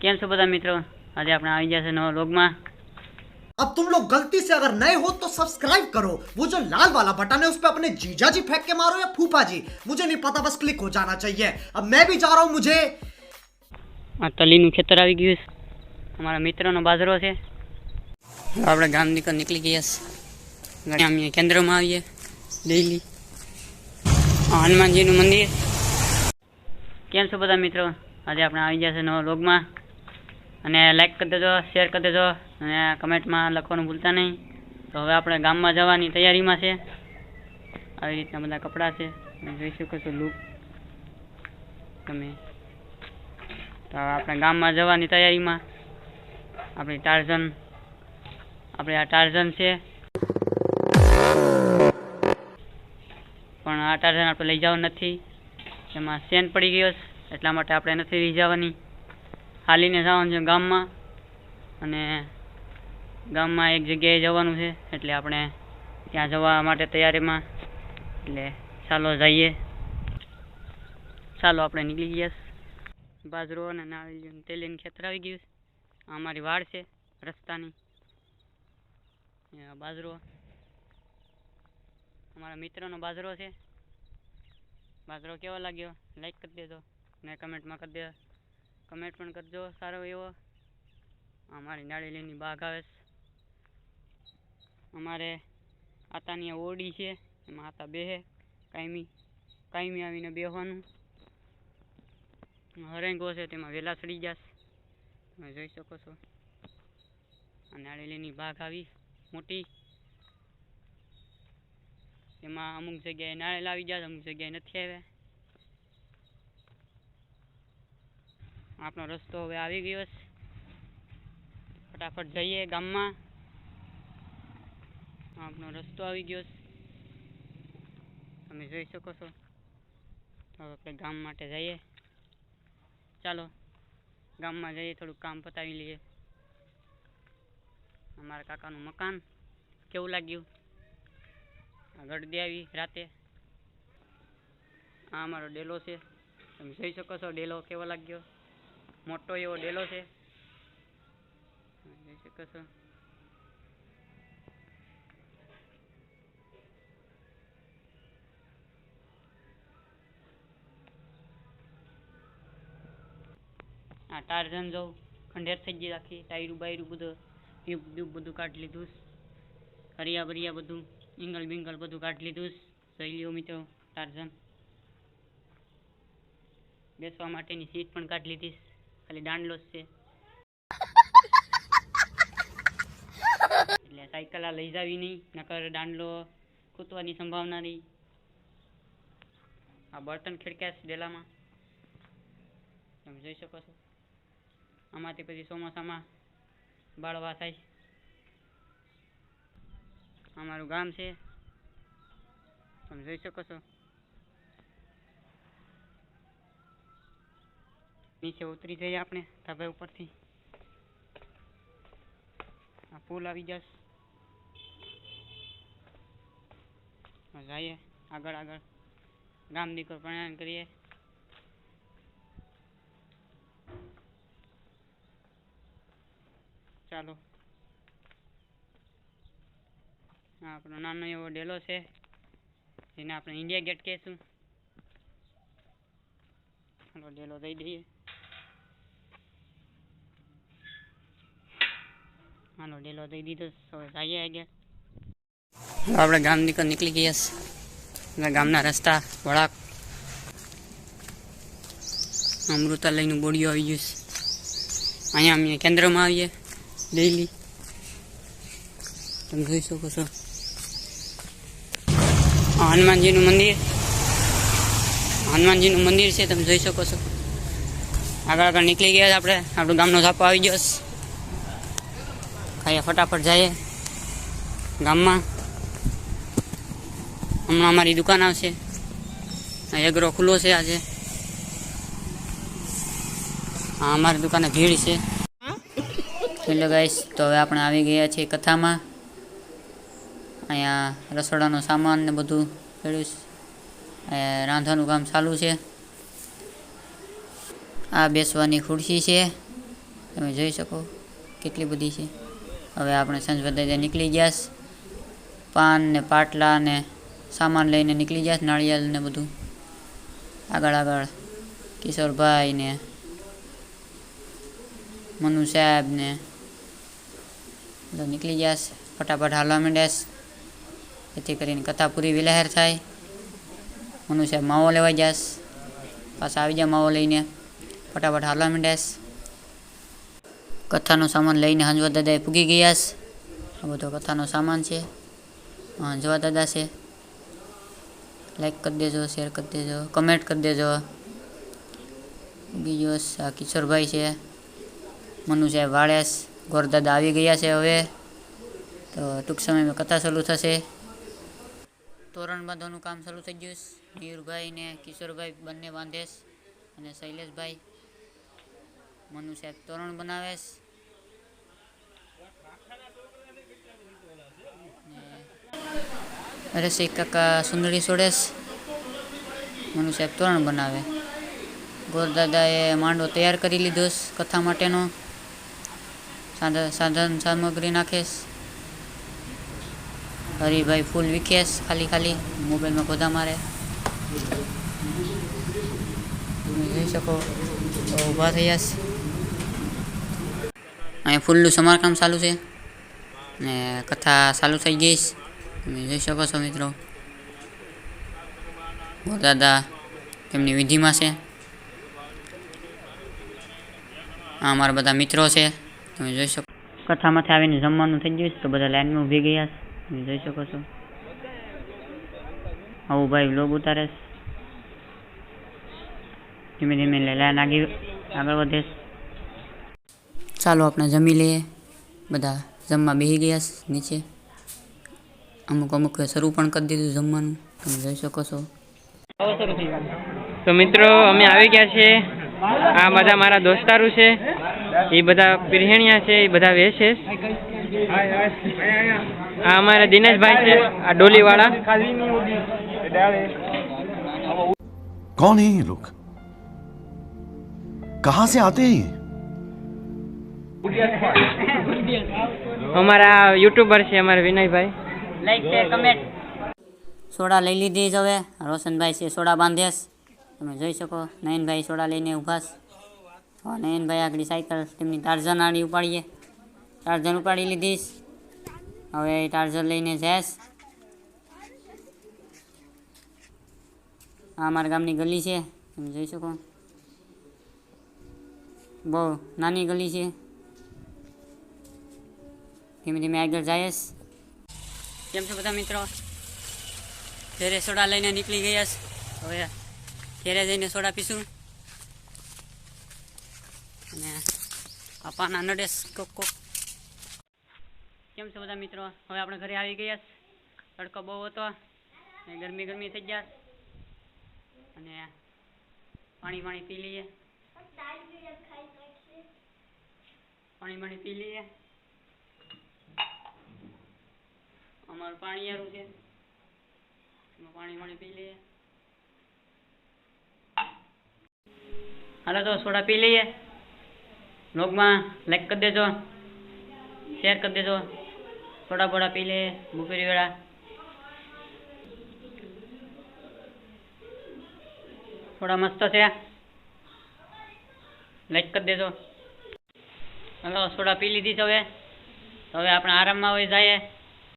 કેમ છો બધા મિત્રો આજે આપણે આવી ગયા છે નવા લોગમાં अब तुम लोग गलती से अगर नए हो तो सब्सक्राइब करो वो जो लाल वाला बटन है उस पर अपने जीजा जी फेंक के मारो या फूफा जी मुझे नहीं पता बस क्लिक हो जाना चाहिए अब मैं भी जा रहा हूं मुझे આ તલીનું ખેતર આવી ગયું છે અમારા મિત્રનો બાજરો છે આપણે ગામ નીકળ નીકળી ગયા છે અમે કેન્દ્રમાં આવીએ ડેઈલી આ હનુમાનજીનું મંદિર કેમ છો બધા મિત્રો આજે આપણે આવી ગયા છે નવા લોગમાં અને લાઈક કરી દેજો શેર કરી દેજો, અને કમેન્ટમાં લખવાનું ભૂલતા નહીં. તો હવે આપણે ગામમાં જવાની તૈયારીમાં છે. આવી રીતના બધા કપડાં છે. તમે જોઈ શકો છો લુક તમે તો આપણે ગામમાં જવાની તૈયારીમાં. આપણી ટાર્ઝન આપણે આ ટાર્ઝન છે. પણ આ ટાર્ઝન આપણે લઈ જવાનું નથી. એમાં સેન પડી ગયો છે. એટલા માટે આપણે નથી લઈ જવાની. હાલીને જવાનું છે ગામમાં. અને ગામમાં એક જગ્યાએ જવાનું છે, એટલે આપણે ત્યાં જવા માટે તૈયારીમાં. એટલે ચાલો જઈએ. ચાલો આપણે નીકળી ગયા બાજરો અને નાળિયેર તેલીનું ખેતર આવી ગયું છે. અમારી વાડ છે, રસ્તાની. બાજરો. અમારા મિત્રનો બાજરો છે. બાજરો કેવો લાગ્યો? લાઈક કરી દેજો. ને કમેન્ટમાં કરી દેજો. કમેન્ટ પણ કરજો, સારો એવો. અમારી નાળિયેરની બાગ આવે છે. અમારે આતાની ઓડી છે, એમાં આતા બેહે, કાયમી કાયમી આવીને બેહવાનું. હરેંગો છે, તેમાં વેલા સડી જશે. તમે જોઈ શકો છો. આ નાળિયેરની બાગ આવી, મોટી. એમાં અમુક જગ્યાએ નાળિયેર આવી જાય અમુક જગ્યાએ નથી આવ્યા. આપણો રસ્તો હવે આવી ગયો છે. ફટાફટ જઈએ ગામમાં. આપણો રસ્તો આવી ગયો છે. તમે જોઈ શકો છો. તો આપણે ગામ માટે જઈએ. ચાલો, ગામમાં જઈએ થોડુંક કામ પતાવી લઈએ. અમારા કાકાનું મકાન કેવું લાગ્યું? ગળદી આવી રાતે. આ અમારો ડેલો છે. તમે જોઈ શકો છો ડેલો કેવો લાગ્યો? મોટો એવો ડેલો છે આ ટાર્ઝન જો ખંડેર થઈ ગઈ આખી, ટાયરું, બાયરું બધું, ટ્યુબ બધું કાઢી લીધું. હરિયા બરિયા બધું, ઇંગલ બિંગલ બધું કાઢી લીધું. જોઈ લ્યો મિત્રો ટાર્ઝન બેસવા માટેની સીટ પણ કાઢી લીધી. ખાલી દાંડલો જ છે. એટલે સાયકલ આ લઈ જાવી નહીં, નકર દાંડલો ખૂતવાની સંભાવના રહી આ બર્તન ખીડક્યા છે ડેલામાં. તમે જોઈ શકો છો. આમાંથી પછી ચોમાસામાં બાળવા થાય અમારું ગામ છે. તમે જોઈ શકો છો. નીચે ઉતરી જઈએ આપણે, ધાબા ઉપરથી. આ પુલ આવી જશે. હવે જઈએ. આગળ આગળ. ગામ દીકરો પ્રણામ કરીએ. ચાલો. આ આપણો નાનો એવો ડેલો છે, જેને આપણે ઇન્ડિયા ગેટ કહેશું. ચાલો ડેલો દઈ દઈએ. હાલો ડેલો દઈ દીધો જઈએ આગળ. આપણે ગામ નીકળ નીકળી ગયા છે. ગામના રસ્તા, વળાક, અમૃતાલયનું બોડીઓ આવી ગયું છે. અહીંયા અમે કેન્દ્રમાં આવીએ, ડેઈલી. તમે જોઈ શકો છો. હનુમાનજીનું મંદિર. હનુમાનજીનું મંદિર છે, તમે જોઈ શકો છો. આગળ આગળ નીકળી ગયા આપણે. આપણું ગામનો ઝાપો આવી ગયો છે. ખાઈએ ફટાફટ જઈએ ગામમાં. હમણાં અમારી દુકાન આવશે. એગ્રો ખુલ્લો છે આજે. હા, અમારી દુકાને ભીડ છે. એટલે ગાઈશ તો હવે આપણે આવી ગયા છીએ કથામાં. અહીંયા રસોડાનો સામાન ને બધું પડ્યું છે. અહીંયા રાંધવાનું કામ ચાલુ છે. આ બેસવાની ખુરશી છે. તમે જોઈ શકો કેટલી બધી છે. હવે આપણે સાંજ બધા નીકળી ગયા. પાન ને પાટલા ને સામાન લઈને નીકળી ગયા નાળિયેર ને બધું આગળ આગળ કિશોરભાઈ ને, મનુ સાહેબ ને બધા નીકળી ગયા છે. ફટાફટ હાલવા માંડ્યા. જેથી કરીને કથા પૂરી વિલહેર થાય મનુ સાહેબ માવો લેવા ગયા. પાછા આવી ગયા માવો લઈને ફટાફટ હાલવા માંડ્યા. કથાનો સામાન લઈને હંજવા દાદાએ પૂગી ગયા છે આ બધો કથાનો સામાન છે. હંજવા દાદા છે. લાઈક કરી દેજો શેર કરી દેજો કમેન્ટ કરી દેજો. બીજો આ કિશોરભાઈ છે. મનુ સાહેબ વાળેસ ગોરદાદા આવી ગયા છે હવે. તો ટૂંક સમયમાં કથા શરૂ થશે. તોરણ બાંધવાનું કામ શરૂ થઈ ગયું છે. મયુરભાઈ ને કિશોરભાઈ બંને બાંધેશ અને શૈલેષભાઈ મનુ સાહેબ તોરણ બનાવે છે. કાકા સુંદરી સોડેશ મનુ સાહેબ તોરણ બનાવે. ગોરદાદાએ માંડવો તૈયાર કરી લીધો કથા માટેનો. સાધન સામગ્રી નાખેશ હરીભાઈ ફૂલ વિખેશ ખાલી ખાલી. મોબાઈલમાં ખોદા મારે. તમે જોઈ શકો ઊભા થયા છે. અહીંયા ફૂલનું સમારકામ ચાલુ છે. ને કથા ચાલુ થઈ ગઈ છે. તમે જોઈ શકો છો મિત્રો. દાદા તેમની વિધિમાં છે. આ અમારા બધા મિત્રો છે. તમે જોઈ શકો કથામાંથી આવીને જમવાનું થઈ ગયું છે તો બધા લાઈનમાં ઊભી ગયા છે. તમે જોઈ શકો છો. આવું ભાઈ લોગ ઉતારે ધીમે ધીમે લાઈન આગળ વધે છે. ચાલો આપણે જમી લઈએ. બધા જમવા બેસી ગયા નીચે. અમુક અમુક શરૂ પણ કરી દીધું જમવાનું. તમે જોઈ શકો છો. તો મિત્રો અમે આવી ગયા છીએ આ બધા મારા દોસ્તારો છે. એ બધા પીરહેણિયા છે એ બધા વેસે. આ અમારા દિનેશભાઈ છે આ ડોલીવાળા. કોણ હે લોક કહા સે આતે હે અમારા યુટ્યુબર છે અમારા Vinaybhai. Like share comment soda લઈ લીધી જ હવે. રોશનભાઈ છે સોડા બાંધેશ તમે જોઈ શકો નયનભાઈ સોડા લઈને ઊભા છે. હવે નયનભાઈ આગળ સાયકલ તેમની ટાર્ઝન આડી ઉપાડીએ. ટાર્ઝન ઉપાડી લીધીશ હવે એ ટાર્ઝન લઈને જઈશ આ અમારા ગામની ગલી છે. તમે જોઈ શકો. બહુ નાની ગલી છે. ધીમે ધીમે આગળ જઈશ કેમ છો બધા મિત્રો? ઘેરે સોડા લઈને નીકળી ગયા છે. હવે ઘેરે જઈને સોડા પીશું. અને પાપાના નડેશ કોક કોક. કેમ છો બધા મિત્રો? હવે આપણે ઘરે આવી ગયા તડકો બહુ હતો. અને ગરમી ગરમી થઈ ગયા અને પાણી પાણી પી લઈએ. પાણી પાણી પી લઈએ. અમારું પાણી યારું છે. પાણી પાણી પી લઈએ. હાલો તો સોડા પી લઈએ. બ્લોગમાં લાઈક કરી દેજો. શેર કરી દેજો. સોડા બોડા પી લઈએ બપોરી વેળા થોડા મસ્ત છે. લાઈક કરી દેજો. હાલો, સોડા પી લીધી છે હવે. હવે આપણે આરામમાં હવે જઈએ.